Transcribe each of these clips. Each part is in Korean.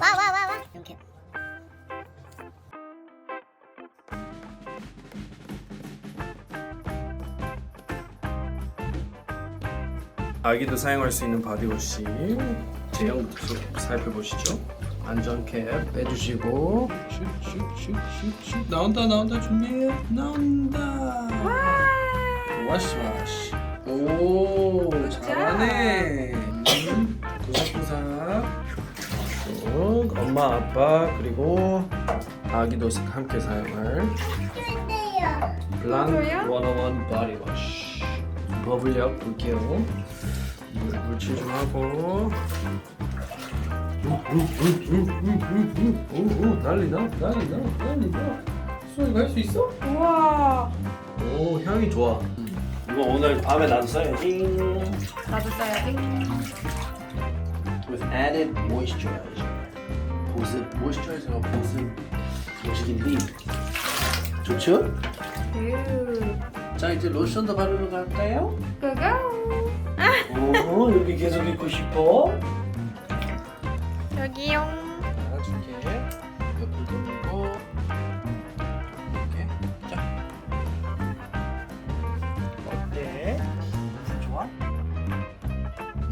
와 와 와와. 이렇게. 아기도 사용할 수 있는 바디워시 제형부터 살펴보시죠. 안전캡 빼주시고. 슛슛슛슛슛 나온다 나온다 준비해 나온다. 와시 와시. 오 잘하네. 엄마 아빠 그리고 아기도 함께 사용할 블랑크 101 바디 워시 버블력 볼게요. 물 물칠 좀 하고. 오오 난리 나? 난리 나? 난리 나? 수영이 할수 있어? 우와. 오 향이 좋아. 이거 오늘 밤에 나도 써야지 나도 써야지. with added moisturizer 보습 모이스처라이저가 보습 음식인데 좋죠? 유. 자 이제 로션도 바르러 갈까요? 고고. 어 여기 계속 있고 싶어? 여기요. 알아줄게 옆을 돌리고 이렇게 자 어때? 좋아?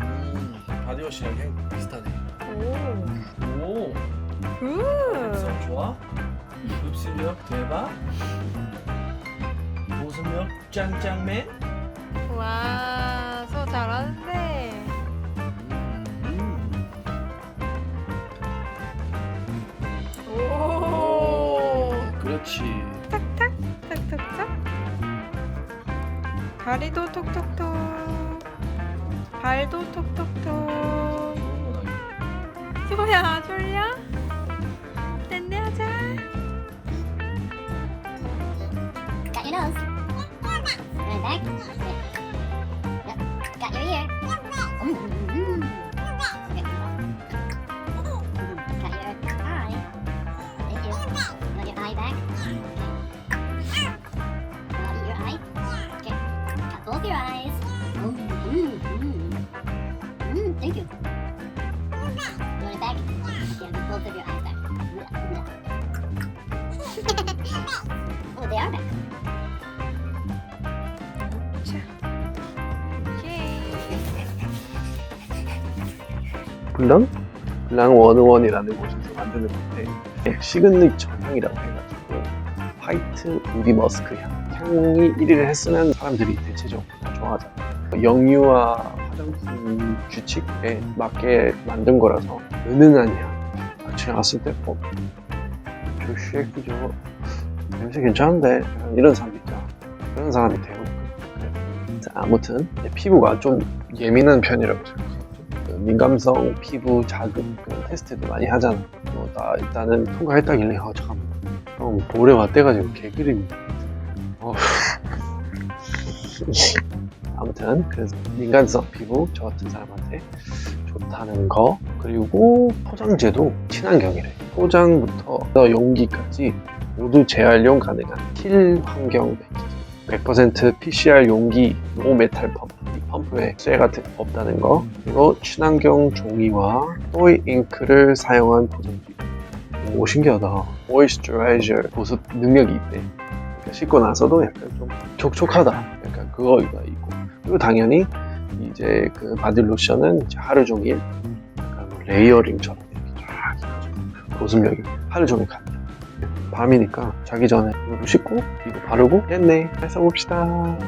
음 바디워시랑 향 비슷하네 좋아? 흡수력 대박 보습력 짱짱맨 와, 소 잘하는데. 음. 오. 그렇지 탁탁, 탁탁탁. 다리도 톡톡톡. 발도 톡톡톡. 소야, 졸려? Your nose. Right back. Yep. Got your ear. Mm-hmm. Okay. Got your eye. Thank you. Got your eye back. Okay. Got your eye. Okay. Got both your eyes. Oh, mm, mm. Mm, thank you. You want it back? Yeah, get both of your eyes back. oh, they are back. 블랑? 블랑 원원이라는 곳에서 만드는 건데 예, 시그니처 향이라고 해가지고 화이트 우디 머스크 향 향이 1위를 했으면 사람들이 대체적으로 다 좋아하잖아요. 영유아 화장품 규칙에 맞게 만든 거라서 은은한 향. 아침에 왔을 때 어? 저 쉐이크 저거 냄새 괜찮은데? 이런 사람 있죠 그런 사람이 되고 자, 아무튼 내 피부가 좀 예민한 편이라고 생각해요 그 민감성 피부 자극 그런 테스트도 많이 하잖아. 뭐, 나 일단은 통과했다길래, 아, 잠깐만. 형, 볼에 맞대가지고 개그림. 어. 아무튼, 그래서 민감성 피부, 저 같은 사람한테 좋다는 거. 그리고 포장재도 친환경이래. 포장부터 용기까지 모두 재활용 가능한 킬 환경 패키지. 100% PCR 용기, 노메탈 펌프. 이 펌프에 쇠 같은 거 없다는 거. 그리고 친환경 종이와 또이 잉크를 사용한 포장지. 오, 신기하다. 모이스처라이저 보습 능력이 있대. 그러니까 씻고 나서도 약간 좀 촉촉하다. 약간 그거가 있고. 그리고 당연히 이제 그 바디 로션은 이제 하루 종일 약간 뭐 레이어링처럼 이렇게 쫙 보습력이 하루 종일 간다. 밤이니까 자기 전에 이거 씻고 이거 바르고 했네. 해서 봅시다.